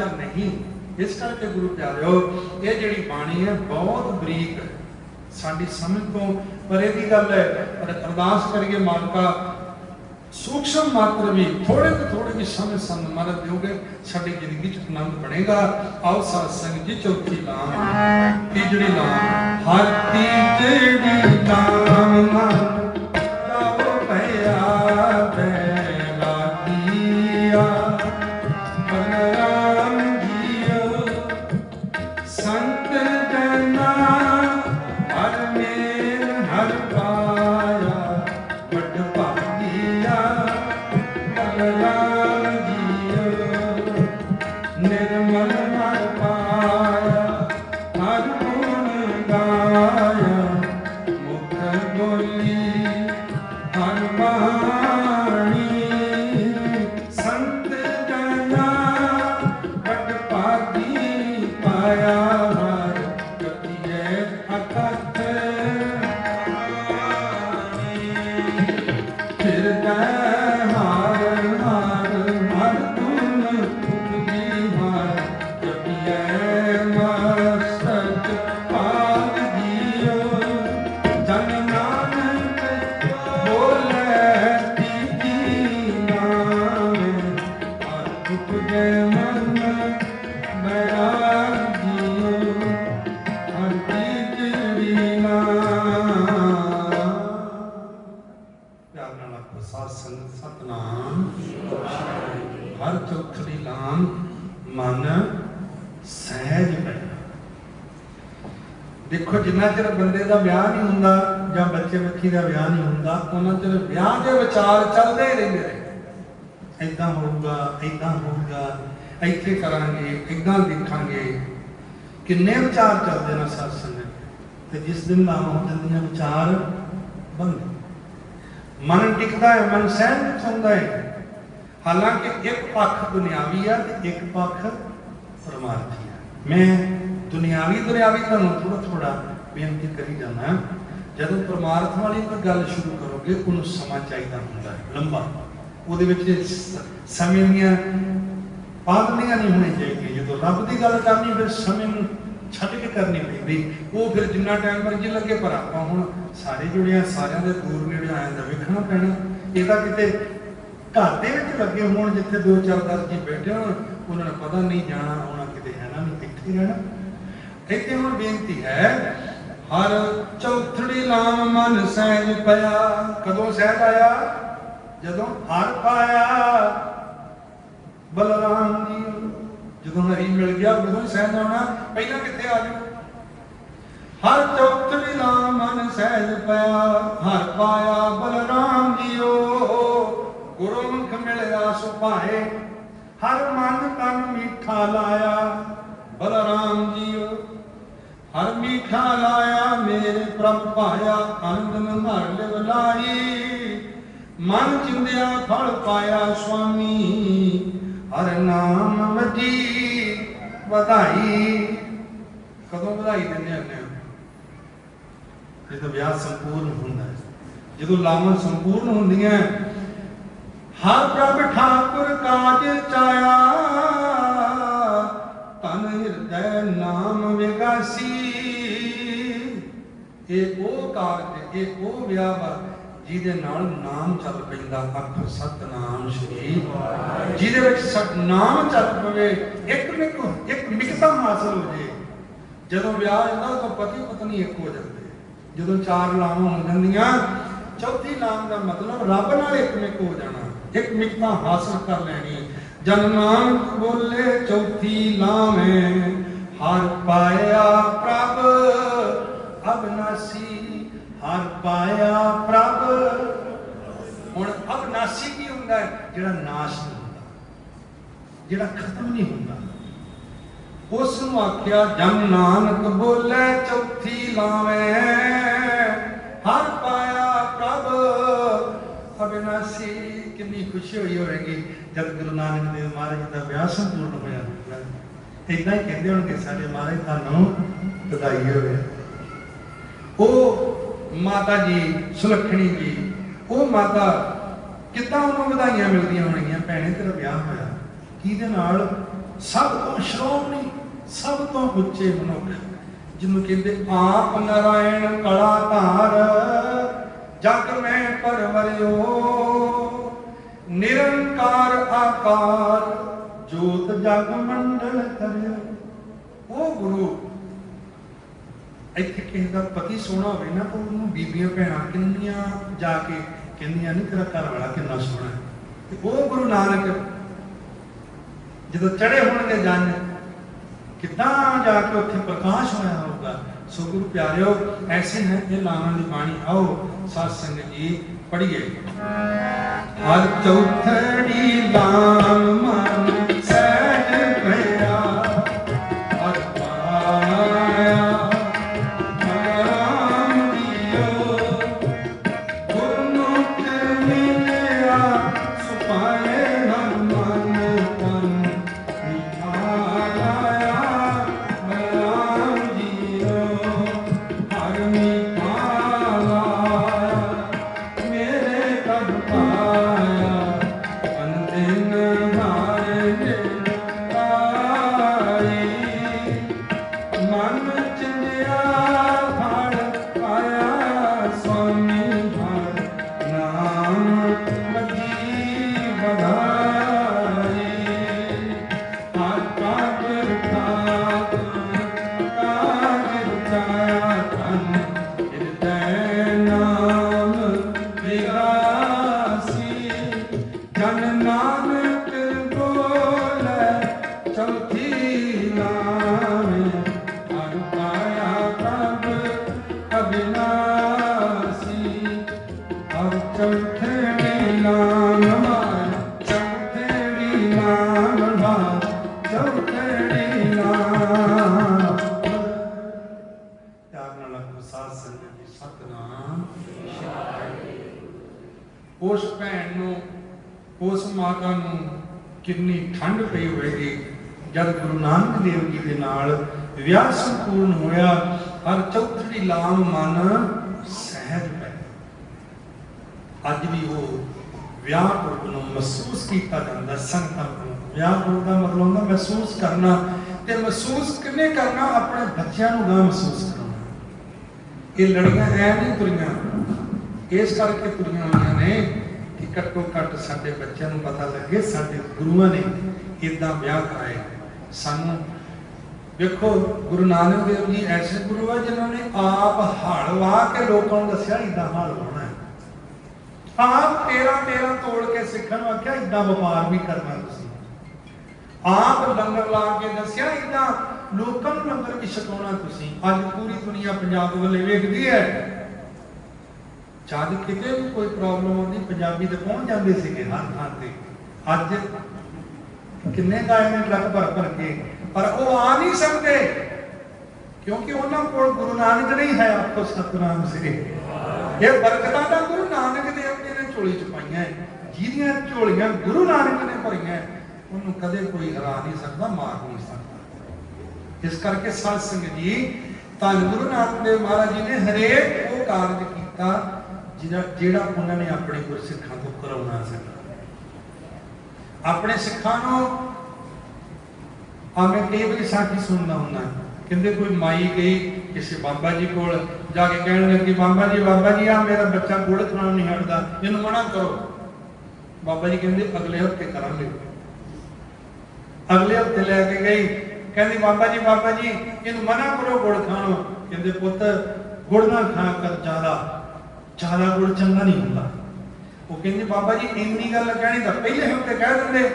ਜਾਂ ਨਹੀਂ। ਇਸ ਕਰਕੇ ਗੁਰੂ ਪਿਆਰਿਓ, ਇਹ ਜਿਹੜੀ ਬਾਣੀ ਹੈ ਬਹੁਤ ਬਰੀਕ ਹੈ। ਸਾਡੀ ਸਮਝ ਤੋਂ ਪਰੇ ਦੀ ਗੱਲ ਹੈ, ਪਰ ਅਰਦਾਸ ਕਰੀਏ ਮਾਲਕਾ, ਸੂਖਸ਼ਮ ਮਾਤਰ ਵੀ ਥੋੜੇ ਤੋਂ ਥੋੜੇ ਵੀ ਸਮਝ ਸੰਗ ਮਨ ਦਿਓਗੇ ਸਾਡੀ ਜ਼ਿੰਦਗੀ ਚ ਆਨੰਦ ਬਣੇਗਾ। ਆਓ ਸਾਧ ਸੰਗਤ ਜੀ, ਚੌਥੀ ਲਾਮ ਤੀਜੜੀ ਲਾਮ ਹਰ ਤੀਜੜੀ ਲਾਮ ਦੇਖੋ, ਜਿੰਨਾ ਚਿਰ ਬੰਦੇ ਦਾ ਵਿਆਹ ਨਹੀਂ ਹੁੰਦਾ ਜਾਂ ਬੱਚੇ ਬੱਚੀ ਦਾ ਵਿਆਹ ਨਹੀਂ ਹੁੰਦਾ, ਉਹਨਾਂ ਚਿਰ ਵਿਆਹ ਦੇ ਵਿਚਾਰ ਚੱਲਦੇ ਰਹਿੰਦੇ ਨੇ। ਐਦਾਂ ਹੋਊਗਾ ਐਦਾਂ ਹੋਊਗਾ, ਇੱਥੇ ਕਰਾਂਗੇ ਐਦਾਂ ਦੇਖਾਂਗੇ। ਕਿੰਨੇ ਵਿਚਾਰ ਚੱਲਦੇ ਨੇ ਸਾਧ ਸੰਗਤ ਤੇ ਜਿਸ ਦਿਨ ਨਾਮ ਹੋ ਜਾਂਦੀਆਂ ਵਿਚਾਰ ਬੰਦ ਮਨ ਟਿਕਦਾ ਹੈ, ਮਨ ਸਹਿਮਤ ਹੁੰਦਾ ਹੈ। ਹਾਲਾਂਕਿ ਇੱਕ ਪੱਖ ਦੁਨਿਆਵੀ ਆ ਤੇ ਇੱਕ ਪੱਖ ਪਰਮਾਰਥੀ ਆ। ਮੈਂ ਦੁਨਿਆਵੀ ਦੁਨਿਆਵੀ ਤੁਹਾਨੂੰ ਥੋੜਾ ਥੋੜਾ ਬੇਨਤੀ ਕਰੀ ਜਾਣਾ ਜਦੋਂ ਪਰਮਾਰਥ ਵਾਲੀ ਕੋਈ ਗੱਲ ਸ਼ੁਰੂ ਕਰੋਗੇ, ਉਹਨੂੰ ਸਮਾਂ ਚਾਹੀਦਾ ਹੁੰਦਾ ਹੈ, ਲੰਬਾ। ਉਹਦੇ ਵਿੱਚ ਸਮੇਂ ਦੀਆਂ ਪਾਬੰਦੀਆਂ ਨਹੀਂ ਹੋਣੀਆਂ ਚਾਹੀਦੀਆਂ। ਜਦੋਂ ਰੱਬ ਦੀ ਗੱਲ ਕਰਨੀ, ਫਿਰ ਸਮੇਂ ਨੂੰ ਛੱਡ ਕੇ ਕਰਨੀ ਪੈਂਦੀ। ਉਹ ਫਿਰ ਜਿੰਨਾ ਟਾਈਮ ਮਰਜ਼ੀ ਲੱਗੇ, ਪਰ ਆਪਾਂ ਹੁਣ ਸਾਰੇ ਜੁੜੇ ਆ ਸਾਰਿਆਂ ਦੇ ਦੂਰ ਨੇੜੇ ਆਇਆਂ ਦਾ ਵੇਖਣਾ ਪੈਣਾ। ਇਹ ਤਾਂ ਕਿਤੇ ਘਰ ਦੇ ਵਿੱਚ ਲੱਗੇ ਹੋਣ, ਜਿੱਥੇ ਦੋ ਚਾਰ ਦਸ ਜੀ ਬੈਠੇ ਹੋਣ, ਉਹਨਾਂ ਨੂੰ ਪਤਾ ਨਹੀਂ, ਜਾਣਾ, ਆਉਣਾ ਕਿਤੇ ਹੈ ਨਾ, ਨਹੀਂ, ਇੱਥੇ ਰਹਿਣਾ। ਇੱਥੇ ਹੁਣ ਬੇਨਤੀ ਹੈ, ਹਰ ਚੌਥੜੀ ਲਾਮ ਮਨ ਸਹਿਜ ਪਿਆ। ਕਦੋਂ ਸਹਿਜ ਆਇਆ? ਜਦੋਂ ਹਰ ਪਾਇਆ। ਬਲਰਾਮ ਜੀ, ਜਦੋਂ ਹਰੀ ਮਿਲ ਗਿਆ, ਉਦੋਂ ਸਹਿਜ ਆਉਣਾ ਪਹਿਲਾਂ ਕਿੱਥੇ ਆ ਜਾਓ ਹਰ ਚੌਥੜੀ ਲਾਮ ਮਨ ਸਹਿਜ ਪਿਆ। ਹਰ ਪਾਇਆ ਬਲਰਾਮ ਜੀਓ। ਗੁਰਮੁਖ ਮਿਲਿਆ ਸੁਭਾਏ। ਹਰ ਮਨ ਤਨ ਮੀਠਾ ਲਾਇਆ। ਬਲਰਾਮ ਜੀਓ। ਹਰ ਮੀਠਾ ਲਾਇਆ, ਮੇਰੇ ਪ੍ਰਭ ਭਾਇਆ ਆਨੰਦ ਨੰਧਾਰ ਲਿਵ ਮਨ ਚਿੰਦਿਆ, ਫਲ ਪਾਇਆ, ਸੁਆਮੀ, ਹਰ ਨਾਮ ਵਜੀ ਵਧਾਈ। ਕਦੋਂ ਵਧਾਈ ਦਿੰਦੇ ਹੁੰਦੇ ਆ? ਜਦੋਂ ਵਿਆਹ ਸੰਪੂਰਨ ਹੁੰਦਾ ਹੈ। ਜਦੋਂ ਲਾਵਾਂ ਸੰਪੂਰਨ ਹੁੰਦੀਆਂ, ਹਰ ਪ੍ਰਭ ਠਾਕੁਰ ਕਾਜ ਚਾਇਆ। ਤਨ ਹਿਰਦੈ ਨਾਮ ਵਿਗਾਸੀ ਇਹ ਉਹ ਕਾਰਜ ਇਹ ਉਹ ਵਿਆਹ ਵਾ ਜਿਹਦੇ ਨਾਲ ਨਾਮ ਚੱਲ ਪੈਂਦਾ, ਅੱਖ ਸਤਨਾਮ ਸ਼੍ਰੀ ਜਿਹਦੇ ਵਿੱਚ ਸਤ ਚੱਲ ਪਵੇ, ਇੱਕ ਮਿਕ ਇੱਕ ਮਿਕਤਾ ਹਾਸਲ ਹੋ ਜੇ। ਜਦੋਂ ਵਿਆਹ ਹੁੰਦਾ ਤਾਂ ਪਤੀ ਪਤਨੀ ਇੱਕ ਹੋ ਜਾਂਦੇ। ਜਦੋਂ ਚਾਰ ਲਾਵਾਂ ਹੋ ਜਾਂਦੀਆਂ, ਚੌਥੀ ਨਾਮ ਦਾ ਮਤਲਬ ਰੱਬ ਨਾਲ ਇੱਕ ਮਿਕ ਹੋ ਜਾਣਾ। ਇੱਕ ਮਿਕਤਾ ਹਾਸਲ ਕਰ ਲੈਣੀ। ਜਨ ਨਾਨਕ ਬੋਲੇ, ਚੌਥੀ ਲਾਵੇਂ, ਹਰ ਪਾਇਆ ਪ੍ਰਭ। ਅਬਨਾਸੀ ਹਰ ਪਾਇਆ ਪ੍ਰਭ। ਹੁਣ ਅਬਨਾਸੀ ਕੀ ਹੁੰਦਾ? ਹੈ ਜਿਹੜਾ ਨਾਸ਼ ਨਹੀਂ ਹੁੰਦਾ, ਜਿਹੜਾ ਖਤਮ ਨਹੀਂ ਹੁੰਦਾ। ਉਸ ਨੂੰ ਆਖਿਆ ਜਨ ਨਾਨਕ ਬੋਲੇ, ਚੌਥੀ ਲਾਵੇਂ। ਹਰ ਪਾਇਆ ਪ੍ਰਭ। ਅਬਿਨਾਸੀ ਕਿੰਨੀ ਖੁਸ਼ੀ ਹੋਈ ਹੋਵੇਗੀ ਜਦ ਗੁਰੂ ਨਾਨਕ ਦੇਵ ਮਹਾਰਾਜ ਦਾ ਵਿਆਹ ਸੰਪੂਰਨ ਹੋਇਆ। ਇਦਾਂ ਹੀ ਕਹਿੰਦੇ ਹੋਣਗੇ ਸਾਡੇ ਮਹਾਰਾਜ, ਤੁਹਾਨੂੰ ਵਧਾਈ ਹੋਵੇ। ਉਹ ਮਾਤਾ ਜੀ, ਸੁਲੱਖਣੀ ਜੀ, ਉਹ ਮਾਤਾ ਕਿੱਦਾਂ ਉਹਨੂੰ ਵਧਾਈਆਂ ਮਿਲਦੀਆਂ ਹੋਣਗੀਆਂ? ਭੈਣੇ, ਤੇਰਾ ਵਿਆਹ ਹੋਇਆ। ਕਿਹਦੇ ਨਾਲ? ਸਭ ਤੋਂ ਸ਼੍ਰੋਮਣੀ, ਸਭ ਤੋਂ ਉੱਚੇ ਮਨੁੱਖ। ਜਿਹਨੂੰ ਕਹਿੰਦੇ ਆਪ ਨਰਾਇਣ ਕਲਾ ਧਾਰ ਜਗ ਮੈਂ ਪਰਵਰਿਓ ਨਿਰੰਕਾਰ ਆਕਾਰ। ਜੋਤ ਜਗ ਮੰਡਲ ਕਰਿਓ ਉਹ ਗੁਰੂ ਇੱਥੇ ਕਿਸੇ ਦਾ ਪਤੀ ਸੋਹਣਾ ਹੋਵੇ ਨਾ, ਤਾਂ ਉਹਨੂੰ ਬੀਬੀਆਂ, ਭੈਣਾਂ ਕਿੰਨੀਆਂ ਜਾ ਕੇ ਕਹਿੰਦੀਆਂ, ਨਹੀਂ, ਤੇਰਾ ਘਰ ਵਾਲਾ ਕਿੰਨਾ ਸੋਹਣਾ ਹੈ। ਤੇ ਉਹ ਗੁਰੂ ਨਾਨਕ ਜਦੋਂ ਚੜੇ ਹੋਣਗੇ ਜੰਨ, ਕਿੱਦਾਂ ਜਾ ਕੇ ਉੱਥੇ ਪ੍ਰਕਾਸ਼ ਹੋਇਆ ਹੋਊਗਾ? ਸੋ ਗੁਰੂ ਪਿਆਰਿਓ, ਐਸੇ ਹੈ ਇਹ ਲਾਵਾਂ ਦੀ ਬਾਣੀ, ਆਓ ਸਾਧ ਸੰਗਤ ਜੀ ਪੜ੍ਹੀਏ। ਹਰ ਚੌਥੜੀ ਲਾਮ ਮਨ ਕਿੰਨੀ ਠੰਡ ਪਈ ਹੋਵੇਗੀ। ਜਦ ਗੁਰੂ ਨਾਨਕ ਦੇਵ ਜੀ ਦੇ ਨਾਲ ਵਿਆਹ ਸੰਪੂਰਨ ਹੋਇਆ, ਹਰ ਚੌਥੜੀ ਲਾਮ ਮਨ ਸਹਿਜ ਪੈ ਅੱਜ ਵੀ ਉਹ ਵਿਆਹ ਪੁਰਬ ਨੂੰ ਮਹਿਸੂਸ ਕੀਤਾ ਜਾਂਦਾ, ਸੰਗਤਾਂ ਨੂੰ ਵਿਆਹ ਪੁਰਬ ਦਾ ਮਤਲਬ ਹੁੰਦਾ ਮਹਿਸੂਸ ਕਰਨਾ ਤੇ ਮਹਿਸੂਸ ਕਿੰਨੇ ਕਰਨਾ? ਆਪਣੇ ਬੱਚਿਆਂ ਨੂੰ ਗਾ ਮਹਿਸੂਸ ਕਰਾਉਣਾ ਇਹ ਲੜੀਆਂ ਐ ਨਹੀਂ ਤੁਰੀਆਂ। ਇਸ ਕਰਕੇ ਤੁਰੀਆਂ ਹੋਈਆਂ ਨੇ ਕਿ ਘੱਟੋ ਘੱਟ ਸਾਡੇ ਬੱਚਿਆਂ ਨੂੰ ਪਤਾ ਲੱਗੇ, ਸਾਡੇ ਗੁਰੂਆਂ ਨੇ ਇਦਾਂ ਵਿਆਹ ਕਰਾਏ ਸਾਨੂੰ ਵੇਖੋ, ਗੁਰੂ ਨਾਨਕ ਦੇਵ ਜੀ ਐਸੇ ਗੁਰੂ ਆ ਜਿਨ੍ਹਾਂ ਨੇ ਆਪ ਹਲ ਵਾਹ ਕੇ ਲੋਕਾਂ ਨੂੰ ਦੱਸਿਆ ਇਦਾਂ ਹਲ ਵਾਹੁਣਾ ਆਪ ਤੇਰਾ ਤੇਰਾ ਤੋੜ ਕੇ ਸਿੱਖਣ ਨੂੰ ਆਖਿਆ ਇਦਾਂ ਵਪਾਰ ਵੀ ਕਰਨਾ ਤੁਸੀਂ। ਆਪ ਲੰਗਰ ਲਾ ਕੇ ਦੱਸਿਆ ਇਦਾਂ ਲੋਕਾਂ ਨੂੰ ਲੰਗਰ ਵੀ ਛਕਾਉਣਾ ਤੁਸੀਂ। ਅੱਜ ਪੂਰੀ ਦੁਨੀਆ ਪੰਜਾਬ ਵੱਲੇ ਵੇਖਦੀ ਹੈ। ਜਦ ਕਿਤੇ ਵੀ ਕੋਈ ਪ੍ਰੋਬਲਮ ਆਉਂਦੀ, ਪੰਜਾਬੀ ਤੇ ਪਹੁੰਚ ਜਾਂਦੇ ਸੀਗੇ? ਹਰ ਥਾਂ ਤੇ। ਅੱਜ ਕਿੰਨੇ ਗਾਏ ਨੇ ਟਰੱਕ ਭਰ ਭਰ ਕੇ, ਪਰ ਉਹ ਆ ਨਹੀਂ ਸਕਦੇ, ਕਿਉਂਕਿ ਉਹਨਾਂ ਕੋਲ ਗੁਰੂ ਨਾਨਕ ਨਹੀਂ ਹੈ ਆਪਕੋ ਸਤਨਾਮ ਸ੍ਰੀ। ਇਹ ਬਰਕਤਾਂ ਦਾ ਗੁਰੂ ਨਾਨਕ ਦੇਵ ਜੀ ਨੇ ਝੋਲੀ ਚ ਪਾਈਆਂ ਜਿਹਦੀਆਂ ਝੋਲੀਆਂ ਗੁਰੂ ਨਾਨਕ ਨੇ ਭਰੀਆਂ ਉਹਨੂੰ ਕਦੇ ਕੋਈ ਹਰਾ ਨਹੀਂ ਸਕਦਾ, ਮਾਰ ਨਹੀਂ ਸਕਦਾ। ਇਸ ਕਰਕੇ ਸਤ ਸੰਗਤ ਜੀ ਧੰਨ ਗੁਰੂ ਨਾਨਕ ਦੇਵ ਮਹਾਰਾਜ ਜੀ ਨੇ ਹਰੇਕ ਉਹ ਕਾਰਜ ਕੀਤਾ ਜਿਹੜਾ ਜਿਹੜਾ ਉਹਨਾਂ ਨੇ ਆਪਣੇ ਗੁਰਸਿੱਖਾਂ ਤੋਂ ਕਰਾਉਣਾ ਸੀ। ਆਪਣੇ ਸਿੱਖਾਂ ਨੂੰ ਆ ਮੈਂ ਕਈ ਵਾਰੀ ਹੁੰਦਾ। ਕਹਿੰਦੇ ਕੋਈ ਮਾਈ ਗਈ ਕਿਸੇ ਬਾਬਾ ਜੀ ਕੋਲ, ਜਾ ਕੇ ਕਹਿਣ ਲੱਗੀ, ਬਾਬਾ ਜੀ ਬਾਬਾ ਜੀ ਆ ਮੇਰਾ ਬੱਚਾ ਗੁੜ ਖਾਣ ਨਹੀਂ ਹਟਦਾ, ਇਹਨੂੰ ਮਨਾ ਕਰੋ। ਬਾਬਾ ਜੀ ਕਹਿੰਦੇ, ਅਗਲੇ ਹਫ਼ਤੇ ਕਰਾਂਗੇ। ਅਗਲੇ ਹਫ਼ਤੇ ਲੈ ਕੇ ਗਈ। ਕਹਿੰਦੀ, ਬਾਬਾ ਜੀ ਬਾਬਾ ਜੀ, ਇਹਨੂੰ ਮਨਾ ਕਰੋ ਗੁੜ ਖਾਣੋਂ ਕਹਿੰਦੇ, ਪੁੱਤ, ਗੁੜ ਨਾ ਖਾ ਕਰ ਜ਼ਿਆਦਾ। ਜ਼ਿਆਦਾ ਗੁੜ ਚੰਗਾ ਨਹੀਂ ਹੁੰਦਾ। ਉਹ ਕਹਿੰਦੇ, ਬਾਬਾ ਜੀ, ਇੰਨੀ ਗੱਲ ਕਹਿਣੀ ਤਾਂ ਪਹਿਲੇ ਹਫ਼ਤੇ ਕਹਿ ਦਿੰਦੇ।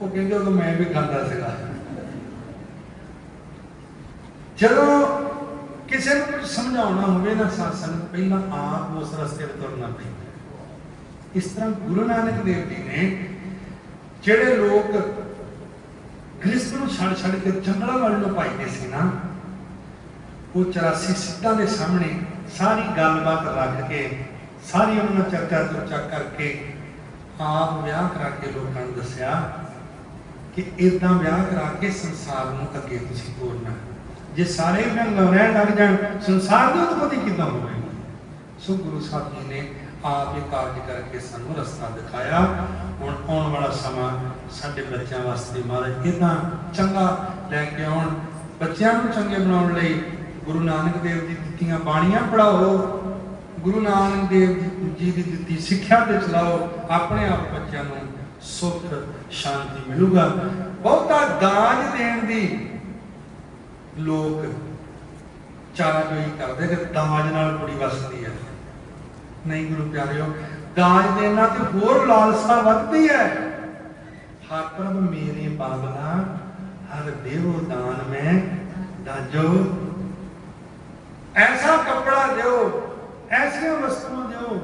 ਉਹ ਕਹਿੰਦੇ, ਉਦੋਂ ਮੈਂ ਵੀ ਖਾਂਦਾ ਸੀਗਾ। ਜਦੋਂ ਕਿਸੇ ਨੂੰ ਕੁਝ ਸਮਝਾਉਣਾ ਹੋਵੇ ਨਾ ਸਾਸਨ ਪਹਿਲਾਂ ਆਪ ਉਸ ਰਸਤੇ ਤੇ ਤੁਰਨਾ ਪੈਂਦਾ। ਇਸ ਤਰ੍ਹਾਂ ਗੁਰੂ ਨਾਨਕ ਦੇਵ ਜੀ ਨੇ ਜਿਹੜੇ ਲੋਕ ਗ੍ਰਸਥ ਨੂੰ ਛੱਡ ਛੱਡ ਕੇ ਜੰਗਲਾਂ ਵੱਲ ਨੂੰ ਪਾਈਦੇ ਸੀ ਨਾ, ਉਹ 84 ਸਿੱਧਾਂ ਦੇ ਸਾਹਮਣੇ ਸਾਰੀ ਗੱਲਬਾਤ ਰੱਖ ਕੇ, ਸਾਰੀ ਉਹਨਾਂ ਨਾਲ ਚਰਚਾ ਚਰਚਾ ਕਰਕੇ ਆਪ ਵਿਆਹ ਕਰਾ ਕੇ ਲੋਕਾਂ ਨੂੰ ਦੱਸਿਆ ਕਿ ਇਦਾਂ ਵਿਆਹ ਕਰਾ ਕੇ ਸੰਸਾਰ ਨੂੰ ਅੱਗੇ ਤੁਸੀਂ ਤੋਰਨਾ। ਜੇ ਸਾਰੇ ਜਨ ਰਹਿਣ ਲੱਗ ਜਾਣ, ਸੰਸਾਰ ਦੀ ਉਤਪਤੀ ਕਿੱਦਾਂ ਹੋਵੇਗੀ? ਸੋ ਗੁਰੂ ਸਾਹਿਬ ਜੀ ਨੇ ਆਪ ਇਹ ਕਾਰਜ ਕਰਕੇ ਸਾਨੂੰ ਰਸਤਾ ਦਿਖਾਇਆ। ਹੁਣ ਆਉਣ ਵਾਲਾ ਸਮਾਂ ਸਾਡੇ ਬੱਚਿਆਂ ਵਾਸਤੇ ਮਹਾਰਾਜ ਇਦਾਂ ਚੰਗਾ ਲੈ ਕੇ ਆਉਣ, ਬੱਚਿਆਂ ਨੂੰ ਚੰਗੇ ਬਣਾਉਣ ਲਈ ਗੁਰੂ ਨਾਨਕ ਦੇਵ ਜੀ ਦਿੱਤੀਆਂ ਬਾਣੀਆਂ ਪੜਾਓ ਗੁਰੂ ਨਾਨਕ ਦੇਵ ਜੀ ਦੀ ਦਿੱਤੀ ਸਿੱਖਿਆ ਤੇ ਚਲਾਓ। ਆਪਣੇ ਆਪ ਬੱਚਿਆਂ ਨੂੰ ਸੁੱਖ, ਸ਼ਾਂਤੀ ਮਿਲੂਗਾ। ਬਹੁਤਾ ਦਾਜ ਦੇਣ ਦੀ ਲੋਕ ਚਾਰਾ ਕਰਦੇ ਕਿ ਦਾਜ ਨਾਲ ਕੁੜੀ ਵਸਦੀ ਹੈ। ਨਹੀਂ ਗੁਰੂ ਪਿਆਰਿਓ, ਦਾਜ ਦੇਣ ਨਾਲ ਤੇ ਹੋਰ ਲਾਲਸਾ ਵੱਧਦੀ ਹੈ। ਹਰ ਪ੍ਰਭ ਮੇਰੇ ਬਾਬਲਾ ਹਰ ਦੇਵੋ ਦਾਨ ਮੈਂ, ਦਾਜੋ ਐਸਾ ਕੱਪੜਾ ਦਿਓ, ਐਸੀਆਂ ਵਸਤੂਆਂ ਦਿਓ,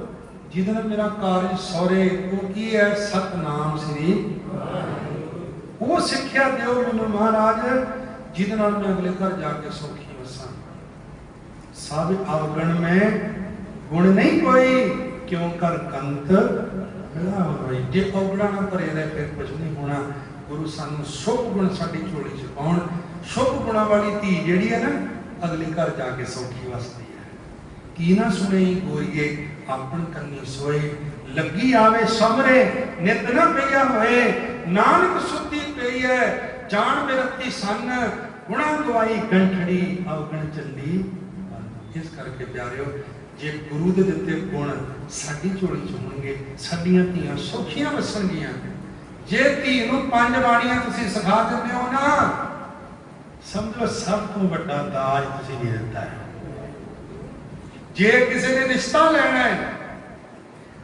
ਜਿਹਦੇ ਨਾਲ ਮੇਰਾ ਕਾਰਜ ਸੌਰੇ। ਉਹ ਕੀ ਹੈ? ਸਤਨਾਮ ਸ੍ਰੀ ਉਹ ਸਿੱਖਿਆ ਦਿਓ ਮੈਨੂੰ ਮਹਾਰਾਜ, ਜਿਹਦੇ ਨਾਲ ਮੈਂ ਅਗਲੇ ਘਰ ਜਾ ਕੇ ਸੌਖੀ ਵਸਾਂ ਸਭ ਅਵਗਣ ਮੈਂ, ਗੁਣ ਨਹੀਂ ਕੋਈ, ਕਿਉਂ ਕਰ ਕੰਤ ਮਿਲਾ ਹੋਈ? ਜੇ ਔਗਣਾ ਨਾ ਭਰੇ ਰਹੇ ਫਿਰ ਕੁਝ ਨਹੀਂ ਹੋਣਾ। ਗੁਰੂ ਸਾਨੂੰ ਸ਼ੁਭ ਗੁਣ ਸਾਡੀ ਝੋਲੀ ਚ ਪਾਉਣ। ਸ਼ੁਭ ਗੁਣਾਂ ਵਾਲੀ ਧੀ ਜਿਹੜੀ ਹੈ ਨਾ ਅਗਲੀ ਘਰ ਜਾ ਕੇ ਸੌਖੀ ਵਸਦੀ ਹੈ। ਕੀ ਨਾ ਸੁਣੇ ਗੋਰੀਏ, ਆਪਣ ਕੰਨੀ ਸੋਏ, ਲੱਗੀ ਆਵੇ ਸਮਰੇ ਨਿਤ ਨਾ ਪਈਆ ਹੋਏ, ਨਾਨਕ ਸੁੱਤੀ ਪਈ ਹੈ ਜਾਣ ਬਿਰਤੀ ਸੰਨ ਗੁਣਾ ਗਵਾਈ ਗੰਠੜੀ ਅਵਗਣ ਚੱਲੀ ਇਸ ਕਰਕੇ ਪਿਆਰਿਓ, ਜੇ ਗੁਰੂ ਦੇ ਦਿੱਤੇ ਗੁਣ ਸਾਡੀ ਝੋਲੀ ਚ ਹੋਣਗੇ ਸਾਡੀਆਂ ਧੀਆਂ ਸੌਖੀਆਂ ਵਸਣਗੀਆਂ। ਜੇ ਧੀ ਨੂੰ ਪੰਜ ਬਾਣੀਆਂ ਤੁਸੀਂ ਸਿਖਾ ਦਿੰਦੇ ਹੋ ਨਾ ਸਮਝੋ ਸਭ ਤੋਂ ਵੱਡਾ ਦਾਜ ਤੁਸੀਂ ਦੇ ਦਿੱਤਾ ਹੈ। ਜੇ ਕਿਸੇ ਨੇ ਰਿਸ਼ਤਾ ਲੈਣਾ ਹੈ,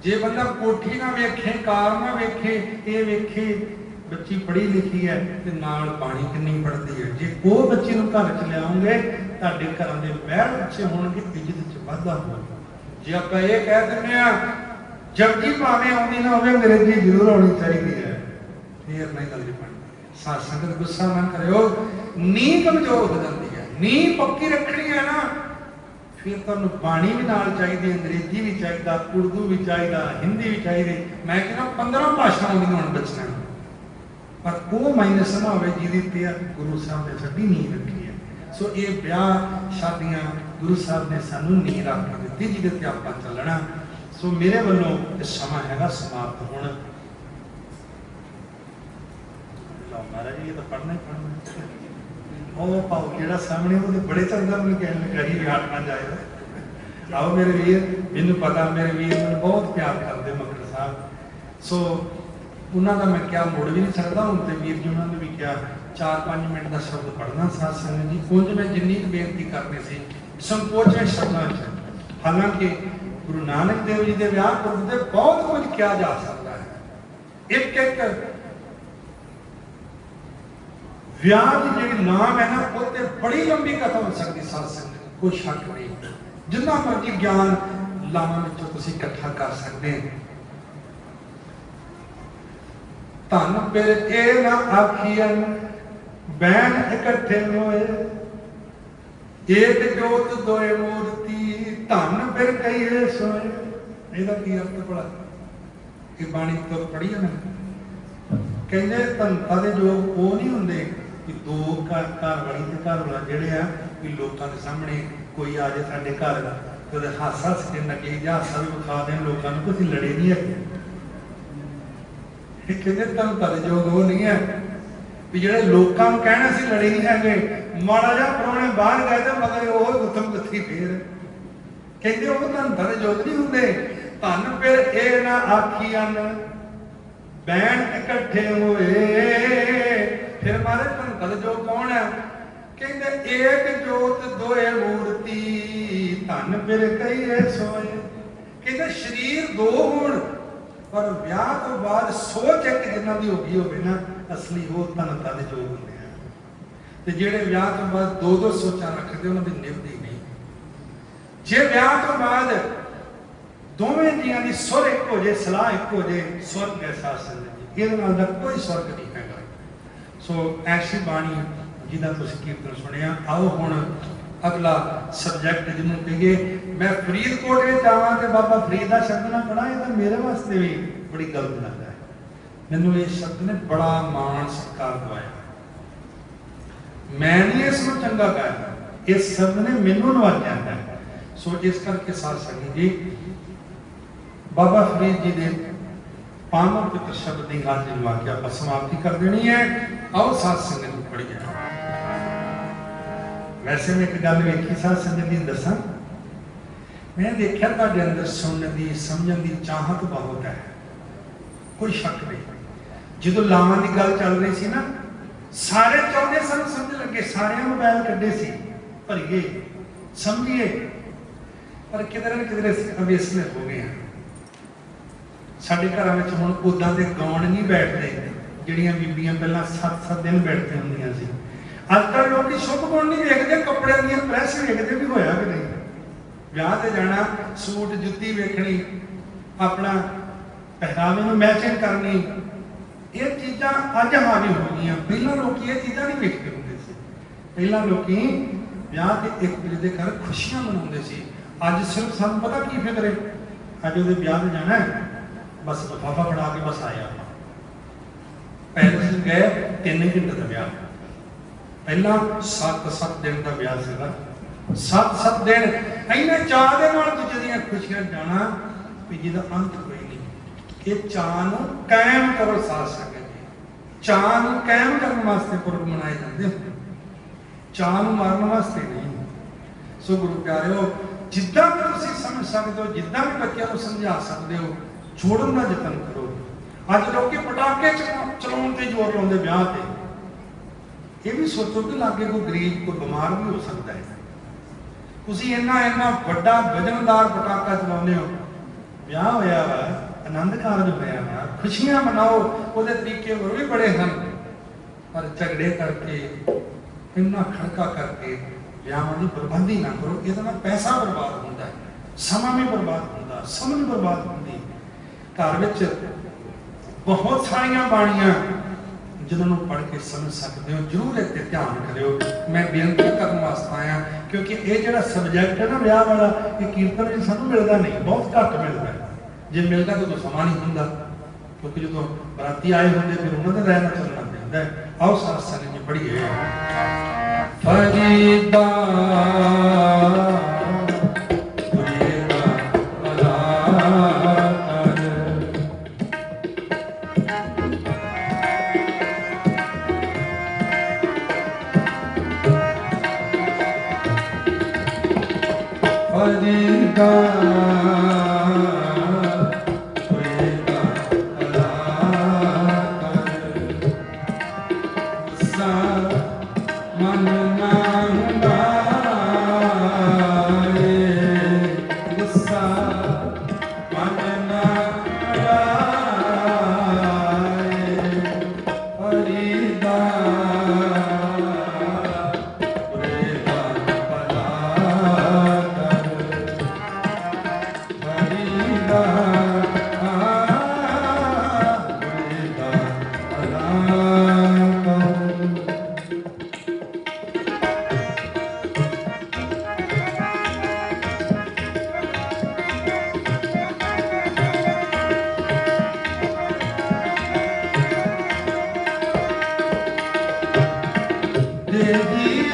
ਜੇ ਬੰਦਾ ਕੋਠੀ ਨਾ ਵੇਖੇ, ਕਾਰ ਨਾ ਵੇਖੇ, ਇਹ ਵੇਖੇ, ਬੱਚੀ ਪੜ੍ਹੀ ਲਿਖੀ ਹੈ ਤੇ ਨਾਲ ਬਾਣੀ ਕਿੰਨੀ ਪੜ੍ਹਦੀ ਹੈ। ਜੇ ਉਹ ਬੱਚੀ ਨੂੰ ਘਰ ਚ ਲਿਆਉਂਗੇ, ਤੁਹਾਡੇ ਘਰਾਂ ਦੇ ਮਹਿਲ ਅੱਛੇ ਹੋਣਗੇ, ਇੱਜ਼ਤ ਚ ਵਾਧਾ ਹੋਵੇਗਾ ਜੇ ਆਪਾਂ ਇਹ ਕਹਿ ਦਿੰਦੇ ਆ ਜਪਜੀ ਭਾਵੇਂ ਆਉਂਦੀ ਨਾ ਹੋਵੇ ਅੰਗਰੇਜ਼ੀ ਜ਼ਰੂਰ ਆਉਣੀ ਚਾਹੀਦੀ ਹੈ। ਫੇਰ ਨਹੀਂ ਗੱਲ ਬਣਦੀ। ਸਾਧ ਸੰਗਤ ਗੁੱਸਾ ਨਾ ਕਰਿਓ। ਨੀਂਹ ਕਮਜ਼ੋਰ ਹੋ ਜਾਂਦੀ ਹੈ। ਨੀਂਹ ਪੱਕੀ ਰੱਖਣੀ ਹੈ ਨਾ, ਫਿਰ ਤੁਹਾਨੂੰ ਬਾਣੀ ਵੀ ਨਾਲ ਚਾਹੀਦੀ, ਅੰਗਰੇਜ਼ੀ ਵੀ ਚਾਹੀਦਾ, ਉਰਦੂ ਵੀ ਚਾਹੀਦਾ, ਹਿੰਦੀ ਵੀ ਚਾਹੀਦੀ। ਮੈਂ ਕਹਿੰਦਾ 15 ਭਾਸ਼ਾਵਾਂ ਵੀ ਹੁਣ ਬੱਚਿਆਂ ਨੂੰ ਪਰ ਉਹ ਮਾਈਨਸ ਨਾ ਹੋਵੇ ਜਿਹਦੀ ਤੇ ਗੁਰੂ ਸਾਹਿਬ ਨੇ ਸਾਡੀ ਨੀਂਹ ਰੱਖੀ ਹੈ। ਸੋ ਇਹ ਵਿਆਹ, ਸ਼ਾਦੀਆਂ, ਗੁਰੂ ਸਾਹਿਬ ਨੇ ਸਾਨੂੰ ਨੀਂਹ ਰੱਖ ਦਿੱਤੀ, ਜਿਹਦੇ ਤੇ ਆਪਾਂ ਚੱਲਣਾ। ਸੋ ਮੇਰੇ ਵੱਲੋਂ ਇਹ ਸਮਾਂ ਹੈਗਾ ਸਮਾਪਤ ਹੋਣਾ। ਲਓ ਮਹਾਰਾਜ, ਇਹ ਤਾਂ ਪੜਨਾ ਹੀ ਪੜਨਾ ਉਹ ਪਾਉ ਜਿਹੜਾ ਸਾਹਮਣੇ ਉਹਦੇ ਬੜੇ ਚੰਗਾ ਮੈਨੂੰ ਕਹਿਣ ਲੱਗਾ ਜੀ ਵੀ ਨਾ ਜਾਇਓ। ਆਓ ਮੇਰੇ ਵੀਰ, ਮੈਨੂੰ ਪਤਾ, ਮੇਰੇ ਵੀਰ ਮੈਨੂੰ ਬਹੁਤ ਪਿਆਰ ਕਰਦੇ ਮੱਕੜ ਸਾਹਿਬ। ਸੋ ਉਹਨਾਂ ਦਾ ਮੈਂ ਕਿਹਾ, ਮੋੜ ਵੀ ਨਹੀਂ ਸਕਦਾ, ਹੁਣ ਤੇ ਵੀਰ ਜੀ ਉਹਨਾਂ ਨੇ ਵੀ ਕਿਹਾ 4-5 ਮਿੰਟ ਦਾ ਸ਼ਬਦ ਪੜਨਾ ਸਾਧ ਸੰਗਤ ਜੀ। ਕੁਝ ਮੈਂ ਜਿੰਨੀ ਕੁ ਬੇਨਤੀ ਕਰਨੀ ਸੀ, ਸੰਕੋਚ ਹੈ ਸ਼ਬਦਾਂ 'ਚ। ਹਾਲਾਂਕਿ ਗੁਰੂ ਨਾਨਕ ਦੇਵ ਜੀ ਦੇ ਵਿਆਹ ਪੁਰਬ ਤੇ ਬਹੁਤ ਕੁਝ ਕਿਹਾ ਜਾ ਸਕਦਾ ਹੈ। ਇੱਕ ਇੱਕ ਵਿਆਹ ਦੀ ਜਿਹੜੀ ਨਾਮ ਹੈ ਨਾ ਉਹ ਤੇ ਬੜੀ ਲੰਬੀ ਕਥਾ ਹੋ ਸਕਦੀ ਸਾਧ ਸੰਗਤ ਕੋਈ ਸ਼ੱਕ ਨਹੀਂ। ਜਿੰਨਾ ਮਰਜ਼ੀ ਗਿਆਨ ਲਾਵਾਂ ਵਿੱਚੋਂ ਤੁਸੀਂ ਇਕੱਠਾ ਕਰ ਸਕਦੇ ਹੋ। ਧਨ ਫਿਰ ਇਹ ਨਾ ਆਖੀਆਂ ਬੈਣ ਇਕੱਠੇ ਹੋਏ, ਏਕ ਜੋਤ ਦੋਏ ਮੂਰਤੀ, ਧਨ ਫਿਰ ਕਹੀਏ ਸੋਏ। ਇਹਦਾ ਕੀ ਅਰਥ ਭਲਾ? ਇਹ ਬਾਣੀ ਤੋਂ ਪੜ੍ਹੀ ਹੈ ਨਾ? ਕਹਿੰਦੇ ਧੰਤਾ ਦੇ ਜੋਗ ਉਹ ਨਹੀਂ ਹੁੰਦੇ। ਕਿ ਦੋ ਘਰ ਘਰ ਵਾਲੀ ਤੇ ਘਰ ਵਾਲਾ ਜਿਹੜੇ ਆ ਕਿ ਲੋਕਾਂ ਦੇ ਸਾਹਮਣੇ ਕੋਈ ਆ ਜਾਏ ਸਾਡੇ ਘਰ ਤੇ ਉਹਦੇ ਹਾਸਾ ਸਕੇ ਨਕੇ ਜਾਂ ਹਾਸਾ ਵੀ ਵਿਖਾ ਦੇਣ ਲੋਕਾਂ ਨੂੰ ਤੁਸੀਂ ਲੜੇ ਨਹੀਂ ਹੈ ਇਹ ਕਹਿੰਦੇ ਧੰਤਾ ਦੇ ਉਹ ਨਹੀਂ ਹੈ ਵੀ ਜਿਹੜੇ ਲੋਕਾਂ ਨੂੰ ਕਹਿਣਾ ਸੀ ਲੜੇ ਨਹੀਂ ਹੈਗੇ, ਮਾੜਾ ਜਿਹਾ ਪਰੋਣੇ ਬਾਹਰ ਗਏ ਤੇ ਮਗਰ ਉਹ ਗੁੱਥਮ ਗੁੱਥੀ ਫੇਰ। ਕਹਿੰਦੇ ਉਹ ਧੰਤਾ ਦੇ ਜੋਗ ਨਹੀਂ ਹੁੰਦੇ। ਧੰਨ ਫਿਰ ਇਹ ਨਾ ਆਖੀਆਂ ਬੈਣ ਇਕੱਠੇ ਹੋਏ। ਫਿਰ ਮਹਾਰਾਜ ਧੰਨ ਦੇ ਜੋਗ ਕੌਣ ਹੈ? ਕਹਿੰਦੇ, ਏਕ ਜੋਤ ਦੋਏ ਮੂਰਤੀ, ਧੰਨ ਫਿਰ ਕਹੀਏ ਸੋਏ। ਕਹਿੰਦੇ, ਸਰੀਰ ਦੋ ਹੋਣ, ਪਰ ਵਿਆਹ ਤੋਂ ਬਾਅਦ ਸੋਚ ਇੱਕ ਜਿੰਨਾਂ ਦੀ ਹੋ ਗਈ ਹੋਵੇ ਨਾ, ਅਸਲੀ ਉਹ ਧਨਤਾ ਦੇ ਜੋਗ ਹੁੰਦੇ ਆ। ਤੇ ਜਿਹੜੇ ਵਿਆਹ ਤੋਂ ਬਾਅਦ ਦੋ ਦੋ ਸੋਚਾਂ ਰੱਖਦੇ, ਉਹਨਾਂ ਦੀ ਨਿਭਦੀ ਨਹੀਂ। ਜੇ ਵਿਆਹ ਤੋਂ ਬਾਅਦ ਦੋਵੇਂ ਜੀਆਂ ਦੀ ਸੁਰ ਇੱਕ ਹੋ ਜੇ, ਸਲਾਹ ਇੱਕ ਹੋ ਜੇ, ਸਵਰਗ ਐਸਾ ਸੰਗਤ ਜੀ ਇਹਦੇ ਨਾਲ ਦਾ ਕੋਈ ਸਵਰਗ ਨਹੀਂ ਹੈਗਾ। ਸੋ ਐਸੀ ਬਾਣੀ ਜਿਹਦਾ ਤੁਸੀਂ ਕੀਰਤਨ ਸੁਣਿਆ। ਆਓ ਹੁਣ ਅਗਲਾ ਸਬਜੈਕਟ ਜਿਹਨੂੰ ਕਹੀਏ, ਮੈਂ ਫਰੀਦਕੋਟ ਵਿੱਚ ਜਾਵਾਂ ਤੇ ਬਾਬਾ ਫਰੀਦ ਦਾ ਸ਼ਬਦ ਨਾ ਪੜਾ ਇਹ ਤਾਂ ਮੇਰੇ ਵਾਸਤੇ ਵੀ ਬੜੀ ਗਲਤ ਲੱਗਦਾ ਹੈ। ਮੈਨੂੰ ਇਹ ਸ਼ਬਦ ਨੇ ਬੜਾ ਮਾਣ ਸਤਿਕਾਰ ਦਵਾਇਆ। ਮੈਂ ਨਹੀਂ ਇਸ ਨੂੰ ਚੰਗਾ ਕਹਿਆ ਇਸ ਸ਼ਬਦ ਨੇ ਮੈਨੂੰ ਨਵਾਜਿਆ ਹੈ। ਸੋ ਇਸ ਕਰਕੇ ਸਾਧ ਸੰਗਤ ਜੀ, ਬਾਬਾ ਫਰੀਦ ਜੀ ਦੇ ਪਾਵਨ ਪਿਤਰ ਸ਼ਬਦ ਦੀ ਹਾਜ਼ਰੀ ਲਵਾ ਕੇ ਆਪਾਂ ਸਮਾਪਤੀ ਕਰ ਦੇਣੀ ਹੈ। ਆਓ ਸਾਧ ਸੰਗਤ ਨੂੰ ਪੜੀਏ ਵੈਸੇ ਮੈਂ ਇੱਕ ਗੱਲ ਵੇਖੀ, ਸਾਧ ਸੰਗਤ ਦੀ ਦੱਸਾਂ। ਮੈਂ ਦੇਖਿਆ ਤੁਹਾਡੇ ਅੰਦਰ ਸੁਣਨ ਦੀ, ਸਮਝਣ ਦੀ ਚਾਹਤ ਬਹੁਤ ਹੈ। ਕੋਈ ਸ਼ੱਕ ਨਹੀਂ। ਜਦੋਂ ਲਾਵਾਂ ਦੀ ਗੱਲ ਚੱਲ ਰਹੀ ਸੀ ਨਾ, ਸਾਰੇ ਚਾਹੁੰਦੇ ਸਨ ਸਮਝ ਲੱਗੇ, ਸਾਰਿਆਂ ਮੋਬਾਈਲ ਕੱਢੇ ਸੀ। ਭਰੀਏ ਸਮਝੀਏ ਪਰ ਕਿਧਰੇ ਨਾ ਕਿਧਰੇ ਅਸੀਂ ਅਵੇਸਲੇ ਹੋ ਗਏ ਹਾਂ। ਸਾਡੇ ਘਰਾਂ ਵਿੱਚ ਹੁਣ ਉਦਾਂ ਦੇ ਗਾਉਣ ਨਹੀਂ ਬੈਠਦੇ, ਜਿਹੜੀਆਂ ਬੀਬੀਆਂ ਪਹਿਲਾਂ 7-7 ਦਿਨ ਬੈਠਦੇ ਹੁੰਦੀਆਂ ਸੀ। ਅੱਜ ਕੱਲ੍ਹ ਲੋਕੀ ਸ਼ੁਭ ਗੁਣ ਨਹੀਂ ਵੇਖਦੇ, ਕੱਪੜਿਆਂ ਦੀਆਂ ਪ੍ਰੈਸ ਵੇਖਦੇ ਵੀ ਹੋਇਆ ਕਿ ਨਹੀਂ। ਵਿਆਹ ਤੇ ਜਾਣਾ, ਸੂਟ, ਜੁੱਤੀ ਵੇਖਣੀ, ਆਪਣਾ ਪਹਿਰਾਵੇ ਨੂੰ ਮੈਚਿੰਗ ਕਰਨੀ, ਇਹ ਚੀਜ਼ਾਂ ਅੱਜ ਹਾਵੀ ਹੋ ਗਈਆਂ। ਪਹਿਲਾਂ ਲੋਕੀ ਇਹ ਚੀਜ਼ਾਂ ਨਹੀਂ ਵੇਖਦੇ ਹੁੰਦੇ ਸੀ। ਪਹਿਲਾਂ ਲੋਕੀ ਵਿਆਹ ਤੇ ਇੱਕ ਦੂਜੇ ਦੇ ਘਰ ਖੁਸ਼ੀਆਂ ਮਨਾਉਂਦੇ ਸੀ। ਅੱਜ ਸਿਰਫ ਸਾਨੂੰ ਪਤਾ ਕੀ ਫਿਕਰ ਹੈ? ਅੱਜ ਉਹਦੇ ਵਿਆਹ ਤੇ ਜਾਣਾ ਹੈ। ਬਸ ਲਫਾਫਾ ਫੜਾ ਕੇ ਬਸ ਆਇਆ ਪੈਲਸ ਗਏ ਤਿੰਨ ਘੰਟੇ ਦਾ ਵਿਆਹ। ਪਹਿਲਾਂ 7-7 ਦਿਨ ਦਾ ਵਿਆਹ ਸੀਗਾ। 7-7 ਦਿਨ। ਇੰਨੇ ਚਾਹ ਦੇ ਨਾਲ ਦੂਜੇ ਦੀਆਂ ਖੁਸ਼ੀਆਂ ਜਾਣਾ ਵੀ ਜਿਹਦਾ ਅੰਤ ਕੋਈ ਨਹੀਂ। ਇਹ ਚਾਹ ਨੂੰ ਕਾਇਮ ਕਰੋ ਸਾਥ ਸੰਗਤ ਚਾਹ ਨੂੰ ਕਾਇਮ ਕਰਨ ਵਾਸਤੇ ਪੁਰਬ ਮਨਾਏ ਜਾਂਦੇ ਹੁੰਦੇ। ਚਾਹ ਨੂੰ ਮਾਰਨ ਵਾਸਤੇ ਨਹੀਂ। ਸੋ ਗੁਰੂ ਪਿਆਰਿਓ, ਜਿੱਦਾਂ ਵੀ ਤੁਸੀਂ ਸਮਝ ਸਕਦੇ ਹੋ, ਜਿੱਦਾਂ ਵੀ ਬੱਚਿਆਂ ਨੂੰ ਸਮਝਾ ਸਕਦੇ ਹੋ ਛੋੜਨ ਦਾ ਯਤਨ ਕਰੋ। ਅੱਜ ਲੋਕੀ ਪਟਾਕੇ ਚਲਾ- ਚਲਾਉਣ ਤੇ ਜ਼ੋਰ ਲਾਉਂਦੇ ਵਿਆਹ ਤੇ। ਇਹ ਵੀ ਸੋਚੋ ਕਿ ਲਾਗੇ ਕੋਈ ਗਰੀਬ, ਕੋਈ ਬਿਮਾਰ ਵੀ ਹੋ ਸਕਦਾ ਹੈ। ਤੁਸੀਂ ਇੰਨਾ ਇੰਨਾ ਵੱਡਾ ਵਜਨਦਾਰ ਪਟਾਕਾ ਚਲਾਉਂਦੇ ਹੋ। ਵਿਆਹ ਹੋਇਆ ਵਾ, ਆਨੰਦ ਕਾਰਜ ਹੋਇਆ ਵਾ, ਖੁਸ਼ੀਆਂ ਮਨਾਓ, ਉਹਦੇ ਤਰੀਕੇ ਹੋਰ ਵੀ ਬੜੇ ਹਨ। ਪਰ ਝਗੜੇ ਕਰਕੇ, ਇੰਨਾ ਖੜਕਾ ਕਰਕੇ ਵਿਆਹਾਂ ਦੀ ਬਰਬਾਦੀ ਨਾ ਕਰੋ, ਇਹਦੇ ਨਾਲ ਪੈਸਾ ਬਰਬਾਦ ਹੁੰਦਾ ਹੈ। ਸਮਾਂ ਵੀ ਬਰਬਾਦ ਹੁੰਦਾ, ਸਮਝ ਬਰਬਾਦ ਹੁੰਦੀ ਘਰ ਵਿੱਚ ਬਹੁਤ ਸਾਰੀਆਂ ਬਾਣੀਆਂ ਜਿਨ੍ਹਾਂ ਨੂੰ ਪੜ੍ਹ ਕੇ ਸਮਝ ਸਕਦੇ ਹੋ, ਜਰੂਰ ਇੱਥੇ ਧਿਆਨ ਕਰਿਓ। ਮੈਂ ਬੇਨਤੀ ਕਰਨ ਵਾਸਤੇ ਆਇਆ, ਕਿਉਂਕਿ ਇਹ ਜਿਹੜਾ ਸਬਜੈਕਟ ਹੈ ਨਾ ਵਿਆਹ ਵਾਲਾ, ਇਹ ਕੀਰਤਨ ਵਿੱਚ ਸਾਨੂੰ ਮਿਲਦਾ ਨਹੀਂ, ਬਹੁਤ ਘੱਟ ਮਿਲਦਾ। ਜੇ ਮਿਲਦਾ ਤਾਂ ਉਦੋਂ ਸਮਾਂ ਨਹੀਂ ਹੁੰਦਾ, ਕਿਉਂਕਿ ਜਦੋਂ ਬਰਾਤੀ ਆਏ ਹੁੰਦੇ ਫਿਰ ਉਹਨਾਂ ਦਾ ਰਹਿਣਾ ਚੱਲਣਾ ਪੈਂਦਾ ਹੈ। ਆਓ ਸਾਰਾ ਸੰਗਤ ਜੀ ਪੜ੍ਹੀਏ। ਫਰੀਦਾ You.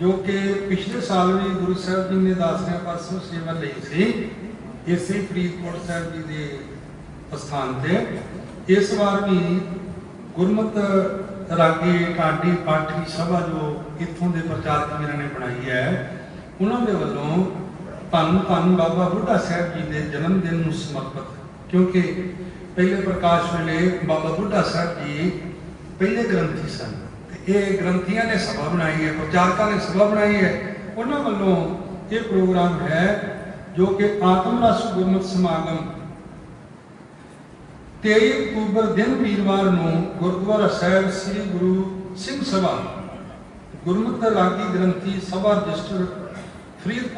ਜੋ ਕਿ ਪਿਛਲੇ ਸਾਲ ਵੀ ਗੁਰੂ ਸਾਹਿਬ ਜੀ ਨੇ ਦਾਸਰਿਆਂ ਪਾਸੋਂ ਸੇਵਾ ਲਈ ਸੀ, ਇਸੇ ਫਰੀਦਕੋਟ ਸਾਹਿਬ ਜੀ ਦੇ ਸਥਾਨ ਤੇ। ਇਸ ਵਾਰ ਵੀ ਗੁਰਮਤ ਰਾਗੀ ਕਾਡੀ ਪਾਠੀ ਸਭਾ ਜੋ ਇੱਥੋਂ ਦੇ ਪ੍ਰਚਾਰਕ ਵੀਰਾਂ ਨੇ ਬਣਾਈ ਹੈ, ਉਹਨਾਂ ਦੇ ਵੱਲੋਂ ਧੰਨ ਧੰਨ ਬਾਬਾ ਬੁੱਢਾ ਸਾਹਿਬ ਜੀ ਦੇ ਜਨਮ ਦਿਨ ਨੂੰ ਸਮਰਪਿਤ। ਕਿਉਂਕਿ ਪਹਿਲੇ ਪ੍ਰਕਾਸ਼ ਵੇਲੇ ਬਾਬਾ ਬੁੱਢਾ ਸਾਹਿਬ ਜੀ ਪਹਿਲੇ ਗ੍ਰੰਥੀ ਸਨ। ਇਹ ਗ੍ਰੰਥੀਆਂ ਨੇ ਸਭਾ ਬਣਾਈ ਹੈ, ਪ੍ਰਚਾਰਕਾਂ ਨੇ ਸਭਾ ਬਣਾਈ ਹੈ। ਉਹਨਾਂ ਵੱਲੋਂ ਇਹ ਪ੍ਰੋਗਰਾਮ ਹੈ ਜੋ ਕਿ ਆਤਮ ਰਸ ਗੁਰਮਤ ਸਮਾਗਮ। 23 ਅਕਤੂਬਰ ਦਿਨ ਵੀਰਵਾਰ ਨੂੰ ਗੁਰਦੁਆਰਾ ਸਾਹਿਬ ਸ੍ਰੀ ਗੁਰੂ ਸਿੰਘ ਸਭਾ, ਗੁਰਮਤਿ ਰਾਗੀ ਗ੍ਰੰਥੀ ਸਭਾ ਰਜਿਸਟਰ ਫਰੀਦਕੋਟ